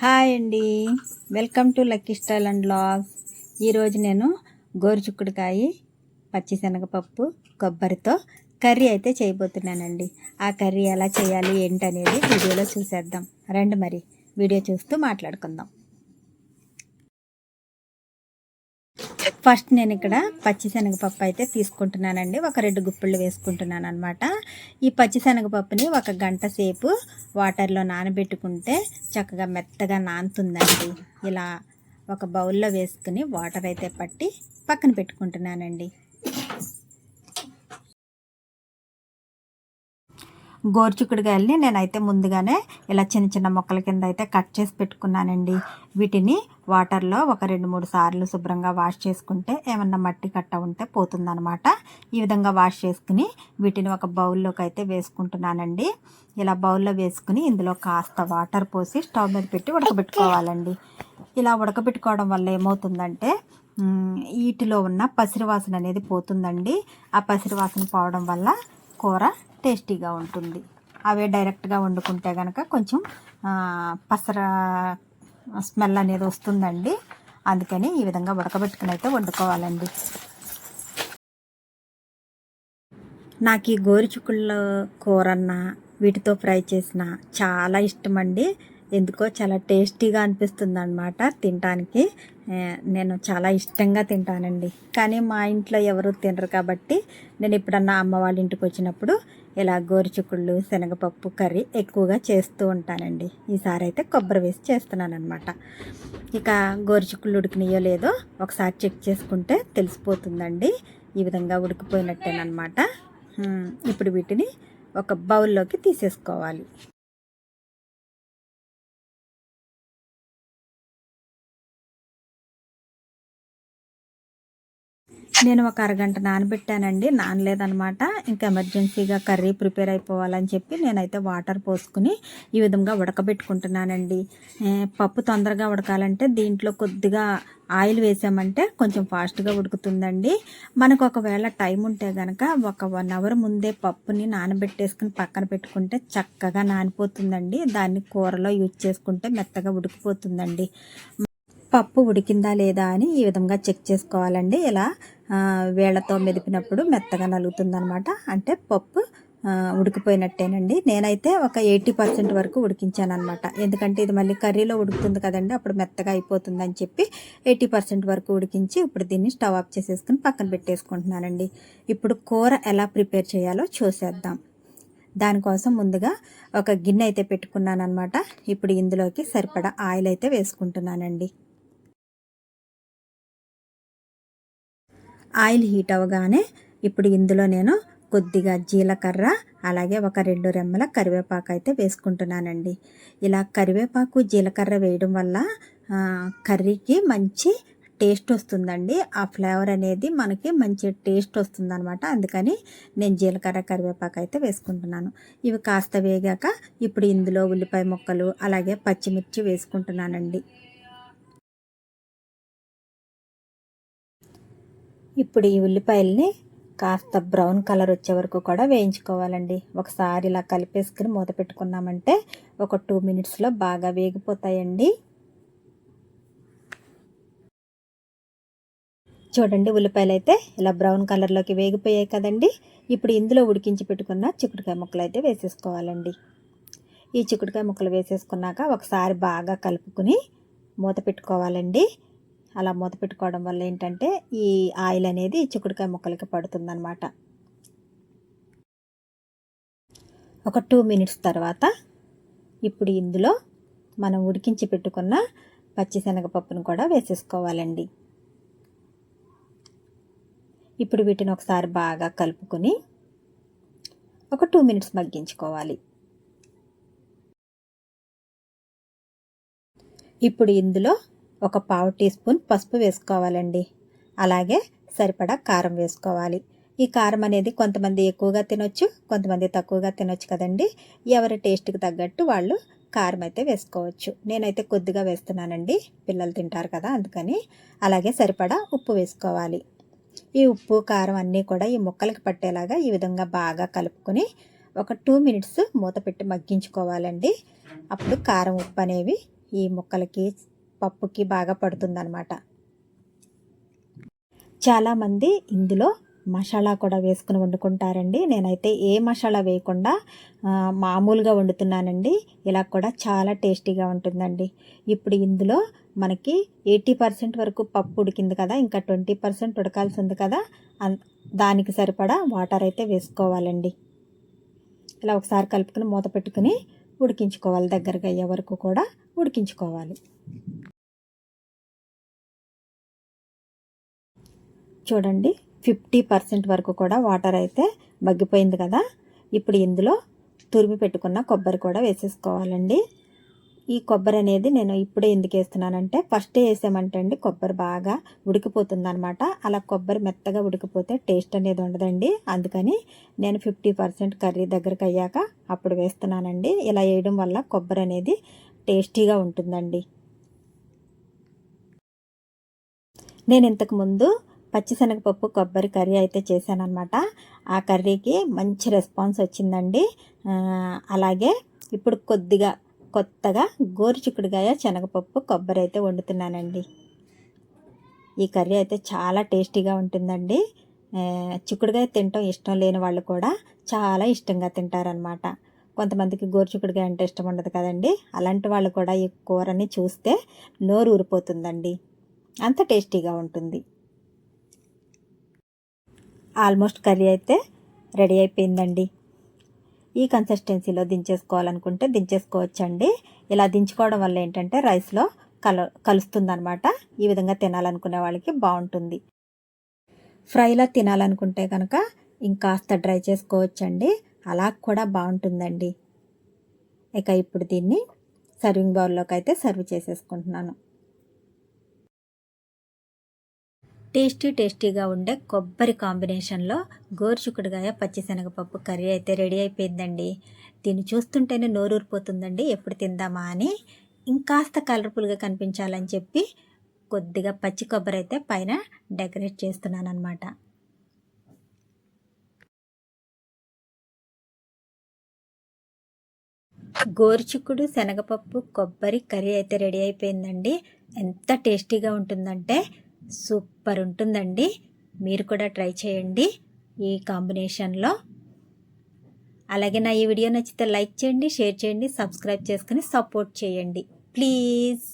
Hi అండి. Welcome to lucky style and logs ఈరోజు నేను గోరుచుక్కుడుకాయ పచ్చిశనగపప్పు కొబ్బరితో కర్రీ అయితే చేయబోతున్నానండి. ఆ కర్రీ ఎలా చేయాలి ఏంటనేది వీడియోలో చూసేద్దాం. రండి మరి వీడియో చూస్తూ మాట్లాడుకుందాం. ఫస్ట్ నేను ఇక్కడ పచ్చిశనగపప్పు అయితే తీసుకుంటున్నానండి. ఒక రెండు గుప్పిళ్ళు వేసుకుంటున్నాను అనమాట ఈ పచ్చిశనగపప్పుని ఒక గంట సేపు వాటర్లో నానబెట్టుకుంటే చక్కగా మెత్తగా నానుతుందండి. ఇలా ఒక బౌల్లో వేసుకుని వాటర్ అయితే పట్టి పక్కన పెట్టుకుంటున్నానండి. గోరుచుక్కుడుకాయలని నేనైతే ముందుగానే ఇలా చిన్న చిన్న మొక్కల కింద అయితే కట్ చేసి పెట్టుకున్నానండి. వీటిని వాటర్లో ఒక రెండు మూడు సార్లు శుభ్రంగా వాష్ చేసుకుంటే ఏమన్నా మట్టి కట్ట ఉంటే పోతుందనమాట ఈ విధంగా వాష్ చేసుకుని వీటిని ఒక బౌల్లోకి అయితే వేసుకుంటున్నానండి. ఇలా బౌల్లో వేసుకుని ఇందులో కాస్త వాటర్ పోసి స్టవ్ మీద పెట్టి ఉడకబెట్టుకోవాలండి. ఇలా ఉడకబెట్టుకోవడం వల్ల ఏమవుతుందంటే వీటిలో ఉన్న పసిరి వాసన అనేది పోతుందండి. ఆ పసిరి వాసన పోవడం వల్ల కూర టేస్టీగా ఉంటుంది. అవే డైరెక్ట్గా వండుకుంటే కనుక కొంచెం పసర స్మెల్ అనేది వస్తుందండి. అందుకని ఈ విధంగా ఉడకబెట్టుకుని అయితే వండుకోవాలండి. నాకు ఈ గోరుచుకుళ్ళ కూరన్న వీటితో ఫ్రై చేసిన చాలా ఇష్టం అండి ఎందుకో చాలా టేస్టీగా అనిపిస్తుంది అనమాట తినడానికి నేను చాలా ఇష్టంగా తింటానండి. కానీ మా ఇంట్లో ఎవరు తినరు కాబట్టి నేను ఎప్పుడన్నా అమ్మ వాళ్ళ ఇంటికి వచ్చినప్పుడు ఇలా గోరుచుకుళ్ళు శనగపప్పు కర్రీ ఎక్కువగా చేస్తూ ఉంటానండి. ఈసారి అయితే కొబ్బరి వేసి చేస్తున్నాను అనమాట ఇక గోరుచుకుళ్ళు ఉడికినాయో లేదో ఒకసారి చెక్ చేసుకుంటే తెలిసిపోతుందండి. ఈ విధంగా ఉడికిపోయినట్టేనమాట ఇప్పుడు వీటిని ఒక బౌల్లోకి తీసేసుకోవాలి. నేను ఒక అరగంట నానబెట్టానండి. నానలేదనమాట. ఇంకా ఎమర్జెన్సీగా కర్రీ ప్రిపేర్ అయిపోవాలని చెప్పి నేనైతే వాటర్ పోసుకుని ఈ విధంగా ఉడకబెట్టుకుంటున్నానండి. పప్పు తొందరగా ఉడకాలంటే దీంట్లో కొద్దిగా ఆయిల్ వేసామంటే కొంచెం ఫాస్ట్గా ఉడుకుతుందండి. మనకు ఒకవేళ టైం ఉంటే కనుక ఒక వన్ అవర్ ముందే పప్పుని నానబెట్టేసుకుని పక్కన పెట్టుకుంటే చక్కగా నానిపోతుందండి. దాన్ని కూరలో యూజ్ చేసుకుంటే మెత్తగా ఉడికిపోతుందండి. పప్పు ఉడికిందా లేదా అని ఈ విధంగా చెక్ చేసుకోవాలండి. ఇలా వేళ్ళతో మెదిపినప్పుడు మెత్తగా నలుగుతుందనమాట అంటే పప్పు ఉడికిపోయినట్టేనండి. నేనైతే ఒక ఎయిటీ పర్సెంట్ వరకు ఉడికించాను అనమాట ఎందుకంటే ఇది మళ్ళీ కర్రీలో ఉడుకుతుంది కదండి అప్పుడు మెత్తగా అయిపోతుంది అని చెప్పి ఎయిటీ పర్సెంట్ వరకు ఉడికించి ఇప్పుడు దీన్ని స్టవ్ ఆఫ్ చేసేసుకుని పక్కన పెట్టేసుకుంటున్నానండి. ఇప్పుడు కూర ఎలా ప్రిపేర్ చేయాలో చూసేద్దాం. దానికోసం ముందుగా ఒక గిన్నె అయితే పెట్టుకున్నాను అనమాట ఇప్పుడు ఇందులోకి సరిపడా ఆయిల్ అయితే వేసుకుంటున్నానండి. ఆయిల్ హీట్ అవ్వగానే ఇప్పుడు ఇందులో నేను కొద్దిగా జీలకర్ర అలాగే ఒక రెండు రెమ్మల కరివేపాకు అయితే వేసుకుంటున్నానండి. ఇలా కరివేపాకు జీలకర్ర వేయడం వల్ల కర్రీకి మంచి టేస్ట్ వస్తుందండి. ఆ ఫ్లేవర్ అనేది మనకి మంచి టేస్ట్ వస్తుందన్నమాట. అందుకని నేను జీలకర్ర కరివేపాకు అయితే వేసుకుంటున్నాను. ఇవి కాస్త వేగాక ఇప్పుడు ఇందులో ఉల్లిపాయ ముక్కలు అలాగే పచ్చిమిర్చి వేసుకుంటున్నానండి. ఇప్పుడు ఈ ఉల్లిపాయల్ని కాస్త బ్రౌన్ కలర్ వచ్చే వరకు కూడా వేయించుకోవాలండి. ఒకసారి ఇలా కలిపేసుకుని మూత పెట్టుకున్నామంటే ఒక టూ మినిట్స్లో బాగా వేగిపోతాయండి. చూడండి ఉల్లిపాయలు అయితే ఇలా బ్రౌన్ కలర్లోకి వేగిపోయాయి కదండి. ఇప్పుడు ఇందులో ఉడికించి పెట్టుకున్న చిక్కుడుకాయ ముక్కలు అయితే వేసేసుకోవాలండి. ఈ చిక్కుడుకాయ ముక్కలు వేసేసుకున్నాక ఒకసారి బాగా కలుపుకుని మూత పెట్టుకోవాలండి. అలా మూత పెట్టుకోవడం వల్ల ఏంటంటే ఈ ఆయిల్ అనేది చిక్కుడుకాయ ముక్కలకి పడుతుందన్నమాట. ఒక టూ మినిట్స్ తర్వాత ఇప్పుడు ఇందులో మనం ఉడికించి పెట్టుకున్న పచ్చిశనగపప్పును కూడా వేసేసుకోవాలండి. ఇప్పుడు వీటిని ఒకసారి బాగా కలుపుకొని ఒక టూ మినిట్స్ మగ్గించుకోవాలి. ఇప్పుడు ఇందులో ఒక పావు టీ స్పూన్ పసుపు వేసుకోవాలండి. అలాగే సరిపడా కారం వేసుకోవాలి. ఈ కారం అనేది కొంతమంది ఎక్కువగా తినొచ్చు కొంతమంది తక్కువగా తినొచ్చు కదండి. ఎవరి టేస్ట్కి తగ్గట్టు వాళ్ళు కారం అయితే వేసుకోవచ్చు. నేనైతే కొద్దిగా వేస్తున్నానండి. పిల్లలు తింటారు కదా అందుకని. అలాగే సరిపడా ఉప్పు వేసుకోవాలి. ఈ ఉప్పు కారం అన్నీ కూడా ఈ ముక్కలకి పట్టేలాగా ఈ విధంగా బాగా కలుపుకొని ఒక టూ మినిట్స్ మూత పెట్టి మగ్గించుకోవాలండి. అప్పుడు కారం ఉప్పు అనేవి ఈ ముక్కలకి పప్పుకి బాగా పడుతుందనమాట చాలామంది ఇందులో మసాలా కూడా వేసుకుని వండుకుంటారండి. నేనైతే ఏ మసాలా వేయకుండా మామూలుగా వండుతున్నానండి. ఇలా కూడా చాలా టేస్టీగా ఉంటుందండి. ఇప్పుడు ఇందులో మనకి ఎయిటీ పర్సెంట్ వరకు పప్పు ఉడికింది కదా ఇంకా ట్వంటీ పర్సెంట్ ఉడకాల్సి ఉంది కదా అన్- దానికి సరిపడా వాటర్ అయితే వేసుకోవాలండి. ఇలా ఒకసారి కలుపుకుని మూత పెట్టుకుని ఉడికించుకోవాలి దగ్గరగా అయ్యే వరకు కూడా ఉడికించుకోవాలి. చూడండి ఫిఫ్టీ పర్సెంట్ వరకు కూడా వాటర్ అయితే మగ్గిపోయింది కదా. ఇప్పుడు ఇందులో తురిమి పెట్టుకున్న కొబ్బరి కూడా వేసేసుకోవాలండి. ఈ కొబ్బరి అనేది నేను ఇప్పుడే ఎందుకు వేస్తున్నానంటే ఫస్ట్ వేసామంటే అండి కొబ్బరి బాగా ఉడికిపోతుందనమాట అలా కొబ్బరి మెత్తగా ఉడికిపోతే టేస్ట్ అనేది ఉండదండి. అందుకని నేను ఫిఫ్టీ పర్సెంట్ కర్రీ దగ్గరికి అయ్యాక అప్పుడు వేస్తున్నానండి. ఇలా వేయడం వల్ల కొబ్బరి అనేది టేస్టీగా ఉంటుందండి. నేను ఇంతకుముందు పచ్చిశనగపప్పు కొబ్బరి కర్రీ అయితే చేశానన్నమాట. ఆ కర్రీకి మంచి రెస్పాన్స్ వచ్చిందండి. అలాగే ఇప్పుడు కొద్దిగా కొత్తగా గోరుచిక్కుడుగాయ శనగపప్పు కొబ్బరి అయితే వండుతున్నానండి. ఈ కర్రీ అయితే చాలా టేస్టీగా ఉంటుందండి. చిక్కుడుగాయ తినటం ఇష్టం లేని వాళ్ళు కూడా చాలా ఇష్టంగా తింటారనమాట కొంతమందికి గోరుచిక్కుడుగాయ అంటే ఇష్టం ఉండదు కదండి. అలాంటి వాళ్ళు కూడా ఈ కూరని చూస్తే నోరు ఊరిపోతుందండి అంత టేస్టీగా ఉంటుంది. ఆల్మోస్ట్ కర్రీ అయితే రెడీ అయిపోయిందండి. ఈ కన్సిస్టెన్సీలో దించేసుకోవాలనుకుంటే దించేసుకోవచ్చండి. ఇలా దించుకోవడం వల్ల ఏంటంటే రైస్లో కల కలుస్తుందనమాట ఈ విధంగా తినాలనుకునే వాళ్ళకి బాగుంటుంది. ఫ్రైలా తినాలనుకుంటే కనుక ఇంకాస్త డ్రై చేసుకోవచ్చండి. అలా కూడా బాగుంటుందండి. ఇక ఇప్పుడు దీన్ని సర్వింగ్ బౌల్లోకి అయితే సర్వ్ చేసేసుకుంటున్నాను. టేస్టీ టేస్టీగా ఉండే కొబ్బరి కాంబినేషన్లో గోరుచుకుడుగాయ పచ్చిశనగపప్పు కర్రీ అయితే రెడీ అయిపోయిందండి. దీన్ని చూస్తుంటేనే నోరూరిపోతుందండి. ఎప్పుడు తిందామా అని ఇంకాస్త కలర్ఫుల్గా కనిపించాలని చెప్పి కొద్దిగా పచ్చి కొబ్బరి అయితే పైన డెకరేట్ చేస్తున్నాను అనమాట గోరుచిక్కుడు శనగపప్పు కొబ్బరి కర్రీ అయితే రెడీ అయిపోయిందండి. ఎంత టేస్టీగా ఉంటుందంటే సూపర్ ఉంటుందండి మీరు కూడా ట్రై చేయండి ఈ కాంబినేషన్లో. అలాగే నా ఈ వీడియో నచ్చితే లైక్ చేయండి షేర్ చేయండి సబ్స్క్రైబ్ చేసుకుని సపోర్ట్ చేయండి. ప్లీజ్.